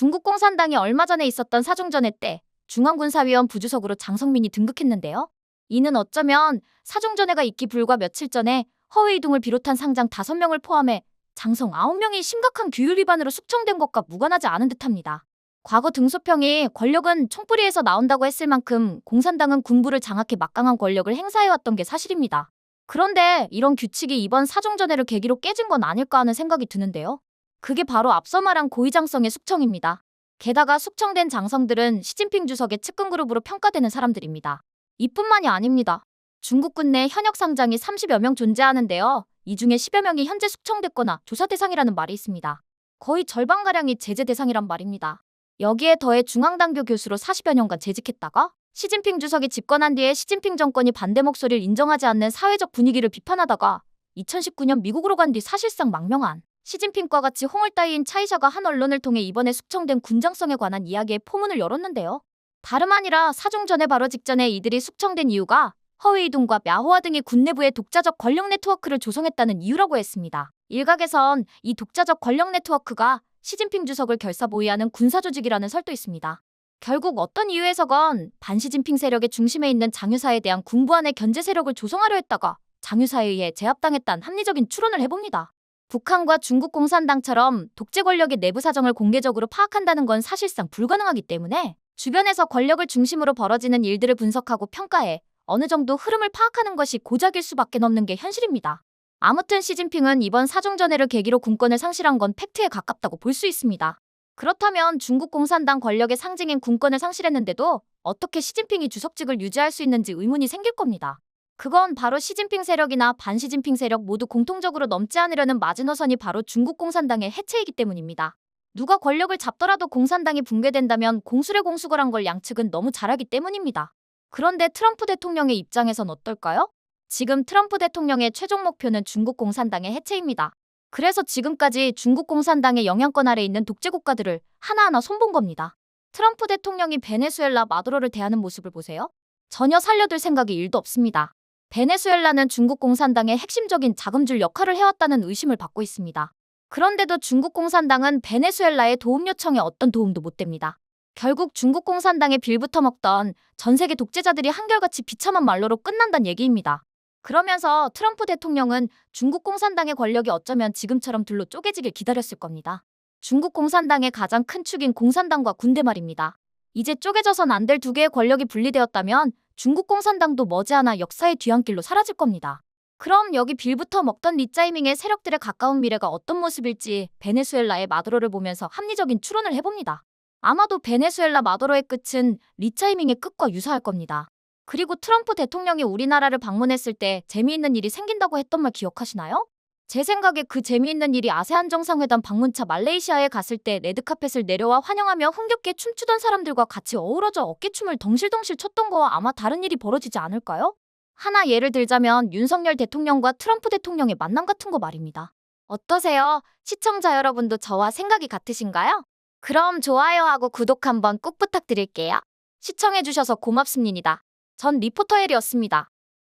중국 공산당이 얼마 전에 있었던 사중전회 때 중앙군사위원 부주석으로 장성민이 등극했는데요. 이는 어쩌면 사중전회가 있기 불과 며칠 전에 허웨이둥을 비롯한 상장 5명을 포함해 장성 9명이 심각한 규율 위반으로 숙청된 것과 무관하지 않은 듯합니다. 과거 등소평이 권력은 총뿌리에서 나온다고 했을 만큼 공산당은 군부를 장악해 막강한 권력을 행사해왔던 게 사실입니다. 그런데 이런 규칙이 이번 사중전회를 계기로 깨진 건 아닐까 하는 생각이 드는데요. 그게 바로 앞서 말한 고의장성의 숙청입니다. 게다가 숙청된 장성들은 시진핑 주석의 측근 그룹으로 평가되는 사람들입니다. 이뿐만이 아닙니다. 중국군 내 현역 상장이 30여 명 존재하는데요. 이 중에 10여 명이 현재 숙청됐거나 조사 대상이라는 말이 있습니다. 거의 절반가량이 제재 대상이란 말입니다. 여기에 더해 중앙당교 교수로 40여 년간 재직했다가 시진핑 주석이 집권한 뒤에 시진핑 정권이 반대 목소리를 인정하지 않는 사회적 분위기를 비판하다가 2019년 미국으로 간 뒤 사실상 망명한 시진핑과 같이 홍을 따위인 차이샤가 한 언론을 통해 이번에 숙청된 군장성에 관한 이야기의 포문을 열었는데요. 다름 아니라 사중전에 바로 직전에 이들이 숙청된 이유가 허웨이둥과 мя호아 등이 군 내부의 독자적 권력 네트워크를 조성했다는 이유라고 했습니다. 일각에선 이 독자적 권력 네트워크가 시진핑 주석을 결사보위하는 군사조직이라는 설도 있습니다. 결국 어떤 이유에서건 반시진핑 세력의 중심에 있는 장유사에 대한 군부 안의 견제 세력을 조성하려 했다가 장유사에 의해 제압당했다는 합리적인 추론을 해봅니다. 북한과 중국 공산당처럼 독재 권력의 내부 사정을 공개적으로 파악한다는 건 사실상 불가능하기 때문에 주변에서 권력을 중심으로 벌어지는 일들을 분석하고 평가해 어느 정도 흐름을 파악하는 것이 고작일 수밖에 없는 게 현실입니다. 아무튼 시진핑은 이번 사중전회를 계기로 군권을 상실한 건 팩트에 가깝다고 볼 수 있습니다. 그렇다면 중국 공산당 권력의 상징인 군권을 상실했는데도 어떻게 시진핑이 주석직을 유지할 수 있는지 의문이 생길 겁니다. 그건 바로 시진핑 세력이나 반시진핑 세력 모두 공통적으로 넘지 않으려는 마지노선이 바로 중국 공산당의 해체이기 때문입니다. 누가 권력을 잡더라도 공산당이 붕괴된다면 공술의 공수거란 걸 양측은 너무 잘하기 때문입니다. 그런데 트럼프 대통령의 입장에선 어떨까요? 지금 트럼프 대통령의 최종 목표는 중국 공산당의 해체입니다. 그래서 지금까지 중국 공산당의 영향권 아래 있는 독재 국가들을 하나하나 손본 겁니다. 트럼프 대통령이 베네수엘라 마두로를 대하는 모습을 보세요. 전혀 살려둘 생각이 일도 없습니다. 베네수엘라는 중국 공산당의 핵심적인 자금줄 역할을 해왔다는 의심을 받고 있습니다. 그런데도 중국 공산당은 베네수엘라의 도움 요청에 어떤 도움도 못 됩니다. 결국 중국 공산당에 빌부터 먹던 전 세계 독재자들이 한결같이 비참한 말로로 끝난다는 얘기입니다. 그러면서 트럼프 대통령은 중국 공산당의 권력이 어쩌면 지금처럼 둘로 쪼개지길 기다렸을 겁니다. 중국 공산당의 가장 큰 축인 공산당과 군대 말입니다. 이제 쪼개져선 안 될 두 개의 권력이 분리되었다면 중국 공산당도 머지않아 역사의 뒤안길로 사라질 겁니다. 그럼 여기 빌부터 먹던 리짜이밍의 세력들의 가까운 미래가 어떤 모습일지 베네수엘라의 마두로를 보면서 합리적인 추론을 해봅니다. 아마도 베네수엘라 마두로의 끝은 리차이밍의 끝과 유사할 겁니다. 그리고 트럼프 대통령이 우리나라를 방문했을 때 재미있는 일이 생긴다고 했던 말 기억하시나요? 제 생각에 그 재미있는 일이 아세안 정상회담 방문차 말레이시아에 갔을 때 레드카펫을 내려와 환영하며 흥겹게 춤추던 사람들과 같이 어우러져 어깨춤을 덩실덩실 췄던 거와 아마 다른 일이 벌어지지 않을까요? 하나 예를 들자면 윤석열 대통령과 트럼프 대통령의 만남 같은 거 말입니다. 어떠세요? 시청자 여러분도 저와 생각이 같으신가요? 그럼 좋아요하고 구독 한번 꼭 부탁드릴게요. 시청해주셔서 고맙습니다. 전 리포터 헬이었습니다.